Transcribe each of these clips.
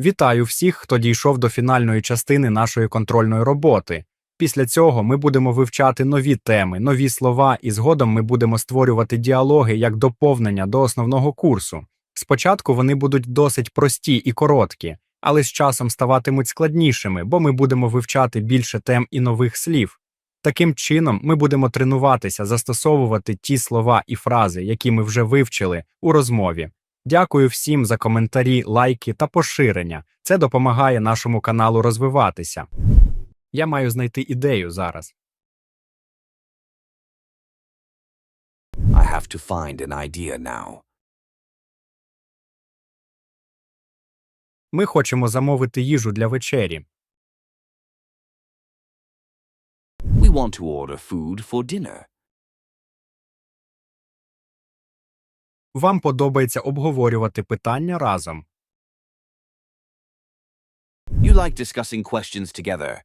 Вітаю всіх, хто дійшов до фінальної частини нашої контрольної роботи. Після цього ми будемо вивчати нові теми, нові слова, і згодом ми будемо створювати діалоги як доповнення до основного курсу. Спочатку вони будуть досить прості і короткі, але з часом ставатимуть складнішими, бо ми будемо вивчати більше тем і нових слів. Таким чином, ми будемо тренуватися застосовувати ті слова і фрази, які ми вже вивчили у розмові. Дякую всім за коментарі, лайки та поширення. Це допомагає нашому каналу розвиватися. Я маю знайти ідею зараз. I have to find an idea now. Ми хочемо замовити їжу для вечері. We want to order food for dinner. Вам подобається обговорювати питання разом. You like discussing questions together.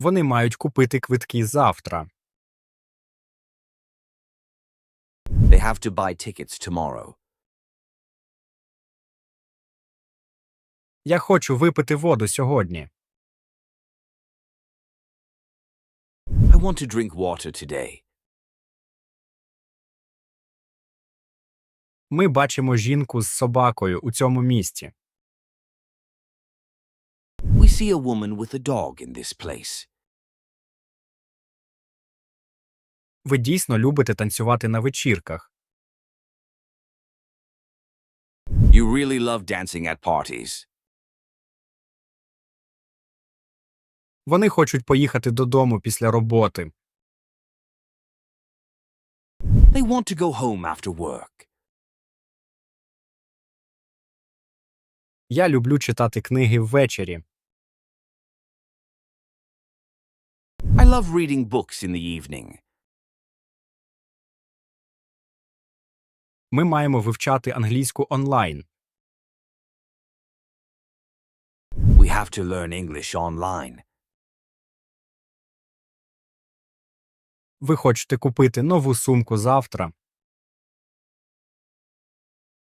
Вони мають купити квитки завтра. They have to buy tickets tomorrow. Я хочу випити воду сьогодні. I want to drink water today. Ми бачимо жінку з собакою у цьому місці. We see a woman with a dog in this place. Ви дійсно любите танцювати на вечірках. You really love dancing at parties. Вони хочуть поїхати додому після роботи. They want to go home after work. Я люблю читати книги ввечері. I love reading books in the evening. Ми маємо вивчати англійську онлайн. We have to learn English online. Ви хочете купити нову сумку завтра.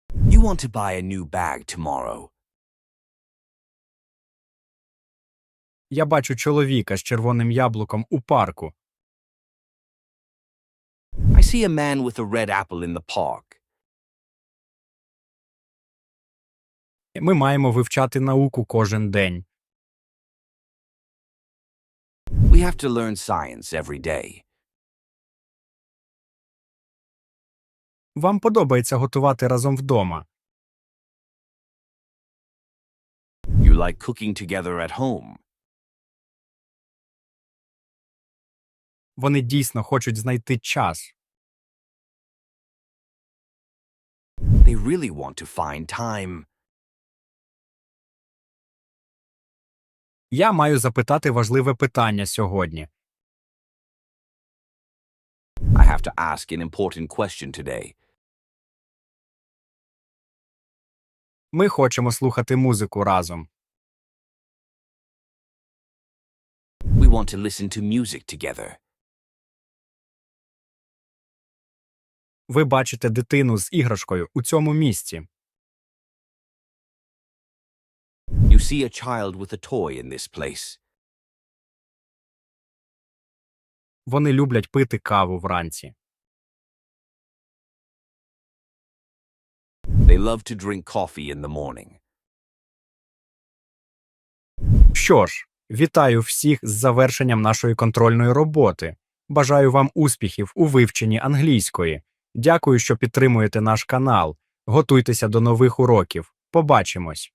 You want to buy a new bag tomorrow. Я бачу чоловіка з червоним яблуком у парку. I see a man with a red apple in the park. Ми маємо вивчати науку кожен день. We have to learn science every day. Вам подобається готувати разом вдома. You like cooking together at home. Вони дійсно хочуть знайти час. They really want to find time. Я маю запитати важливе питання сьогодні. I have to ask an important question today. Ми хочемо слухати музику разом. We want to listen to music together. Ви бачите дитину з іграшкою у цьому місці. You see a child with a toy in this place. Вони люблять пити каву вранці. They love to drink coffee in the morning. Що ж, вітаю всіх з завершенням нашої контрольної роботи. Бажаю вам успіхів у вивченні англійської. Дякую, що підтримуєте наш канал. Готуйтеся до нових уроків. Побачимось!